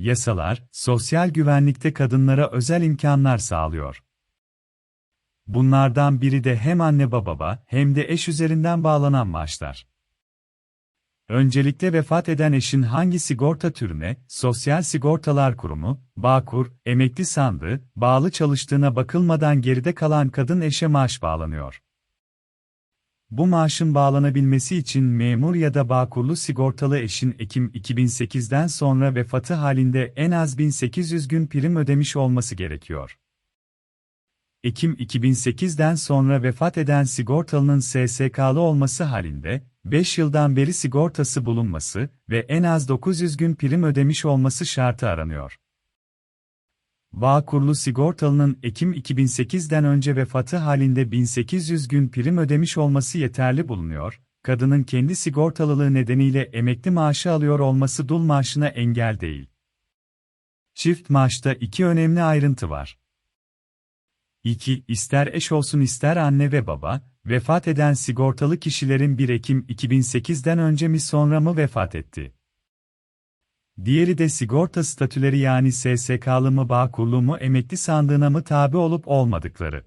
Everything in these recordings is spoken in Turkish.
Yasalar, sosyal güvenlikte kadınlara özel imkanlar sağlıyor. Bunlardan biri de hem anne baba hem de eş üzerinden bağlanan maaşlar. Öncelikle vefat eden eşin hangi sigorta türüne, Sosyal Sigortalar Kurumu, Bağkur, emekli sandığı, bağlı çalıştığına bakılmadan geride kalan kadın eşe maaş bağlanıyor. Bu maaşın bağlanabilmesi için memur ya da bağkurlu sigortalı eşin Ekim 2008'den sonra vefatı halinde en az 1800 gün prim ödemiş olması gerekiyor. Ekim 2008'den sonra vefat eden sigortalının SSK'lı olması halinde, 5 yıldan beri sigortası bulunması ve en az 900 gün prim ödemiş olması şartı aranıyor. Bağkurlu sigortalının Ekim 2008'den önce vefatı halinde 1800 gün prim ödemiş olması yeterli bulunuyor, kadının kendi sigortalılığı nedeniyle emekli maaşı alıyor olması dul maaşına engel değil. Çift maaşta iki önemli ayrıntı var. 2. İster eş olsun ister anne ve baba, vefat eden sigortalı kişilerin 1 Ekim 2008'den önce mi sonra mı vefat etti? Diğeri de sigorta statüleri yani SSK'lı mı Bağkurlu mu emekli sandığına mı tabi olup olmadıkları.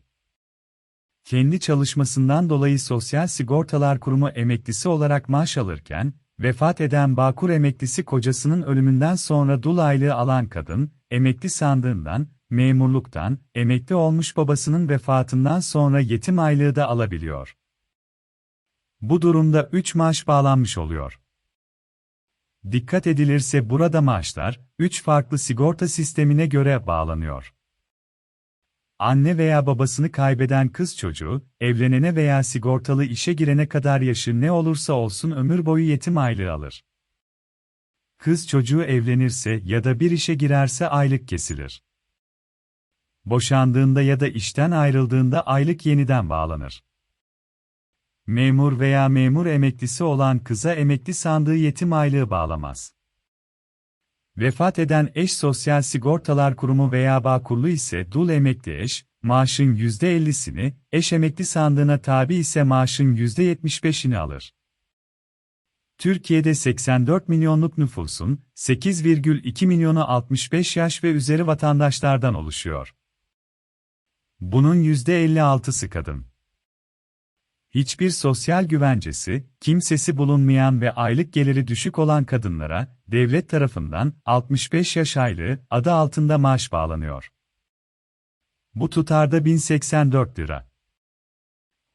Kendi çalışmasından dolayı Sosyal Sigortalar Kurumu emeklisi olarak maaş alırken, vefat eden Bağkur emeklisi kocasının ölümünden sonra dul aylığı alan kadın, emekli sandığından, memurluktan, emekli olmuş babasının vefatından sonra yetim aylığı da alabiliyor. Bu durumda 3 maaş bağlanmış oluyor. Dikkat edilirse burada maaşlar, 3 farklı sigorta sistemine göre bağlanıyor. Anne veya babasını kaybeden kız çocuğu, evlenene veya sigortalı işe girene kadar yaşı ne olursa olsun ömür boyu yetim aylığı alır. Kız çocuğu evlenirse ya da bir işe girerse aylık kesilir. Boşandığında ya da işten ayrıldığında aylık yeniden bağlanır. Memur veya memur emeklisi olan kıza emekli sandığı yetim aylığı bağlamaz. Vefat eden eş Sosyal Sigortalar Kurumu veya Bağkurlu ise dul emekli eş, maaşın %50'sini, eş emekli sandığına tabi ise maaşın %75'ini alır. Türkiye'de 84 milyonluk nüfusun 8,2 milyonu 65 yaş ve üzeri vatandaşlardan oluşuyor. Bunun %56'sı kadın. Hiçbir sosyal güvencesi, kimsesi bulunmayan ve aylık geliri düşük olan kadınlara, devlet tarafından 65 yaş aylığı adı altında maaş bağlanıyor. Bu tutarda 1084 lira.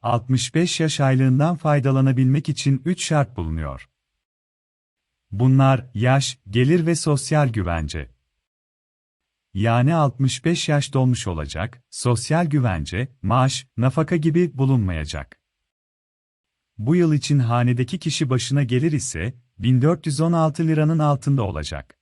65 yaş aylığından faydalanabilmek için 3 şart bulunuyor. Bunlar yaş, gelir ve sosyal güvence. Yani 65 yaş dolmuş olacak, sosyal güvence, maaş, nafaka gibi bulunmayacak. Bu yıl için hanedeki kişi başına gelir ise 1416 liranın altında olacak.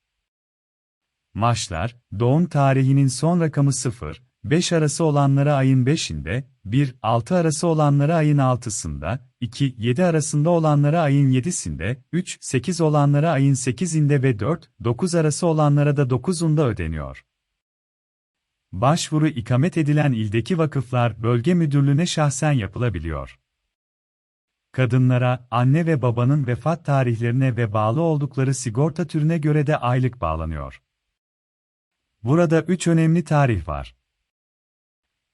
Maçlar, doğum tarihinin son rakamı 0, 5 arası olanlara ayın 5'inde, 1, 6 arası olanlara ayın 6'sında, 2, 7 arasında olanlara ayın 7'sinde, 3, 8 olanlara ayın 8'inde ve 4, 9 arası olanlara da 9'unda ödeniyor. Başvuru ikamet edilen ildeki vakıflar bölge müdürlüğüne şahsen yapılabiliyor kadınlara, anne ve babanın vefat tarihlerine ve bağlı oldukları sigorta türüne göre de aylık bağlanıyor. Burada üç önemli tarih var.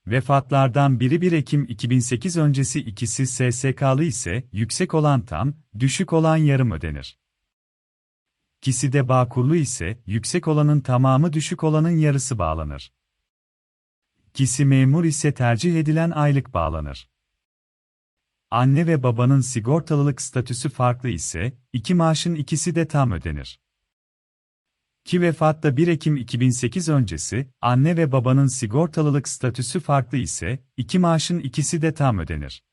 Vefatlardan biri 1 Ekim 2008 öncesi ikisi SSK'lı ise yüksek olan tam, düşük olan yarım ödenir. İkisi de bağkurlu ise yüksek olanın tamamı düşük olanın yarısı bağlanır. İkisi memur ise tercih edilen aylık bağlanır. Anne ve babanın sigortalılık statüsü farklı ise, iki maaşın ikisi de tam ödenir. Ki vefatta 1 Ekim 2008 öncesi, anne ve babanın sigortalılık statüsü farklı ise, iki maaşın ikisi de tam ödenir.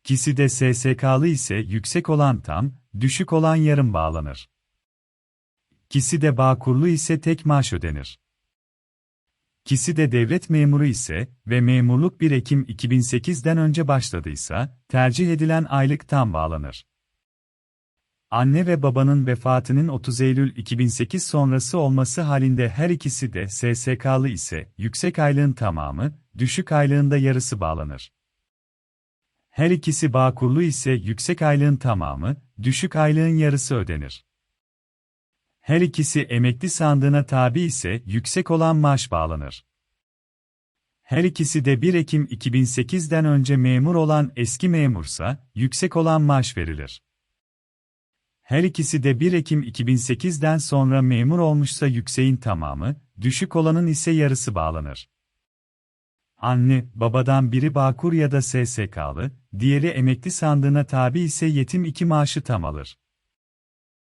İkisi de SSK'lı ise yüksek olan tam, düşük olan yarım bağlanır. İkisi de bağkurlu ise tek maaş ödenir. Kisi de devlet memuru ise ve memurluk 1 Ekim 2008'den önce başladıysa, tercih edilen aylık tam bağlanır. Anne ve babanın vefatının 30 Eylül 2008 sonrası olması halinde her ikisi de SSK'lı ise yüksek aylığın tamamı, düşük aylığında yarısı bağlanır. Her ikisi bağkurlu ise yüksek aylığın tamamı, düşük aylığın yarısı ödenir. Her ikisi emekli sandığına tabi ise yüksek olan maaş bağlanır. Her ikisi de 1 Ekim 2008'den önce memur olan eski memursa, yüksek olan maaş verilir. Her ikisi de 1 Ekim 2008'den sonra memur olmuşsa yükseğin tamamı, düşük olanın ise yarısı bağlanır. Anne, babadan biri Bağkur ya da SSK'lı, diğeri emekli sandığına tabi ise yetim iki maaşı tam alır.